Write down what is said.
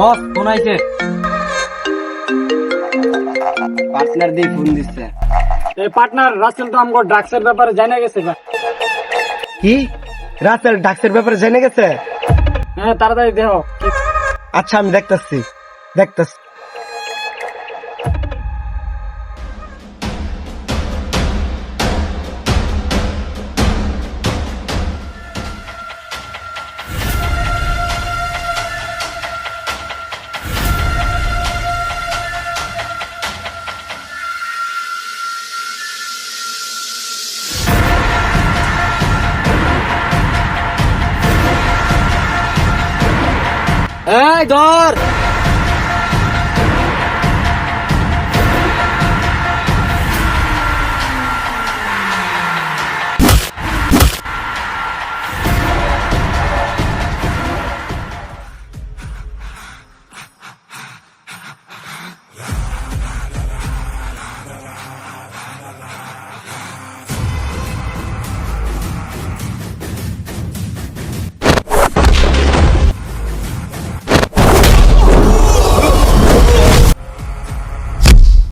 বস phone আইছে। Partner দিয়ে phone দিচ্ছে। এই পার্টনার রাসেল তো আমগো ড্রাগসের ব্যাপারে জানা গেছে কি? রাসেল ড্রাগসের ব্যাপারে জেনে গেছে? হ্যাঁ তাড়াতাড়ি দেহ আচ্ছা আমি দেখতাছি। দেখতাছি। এই ধর।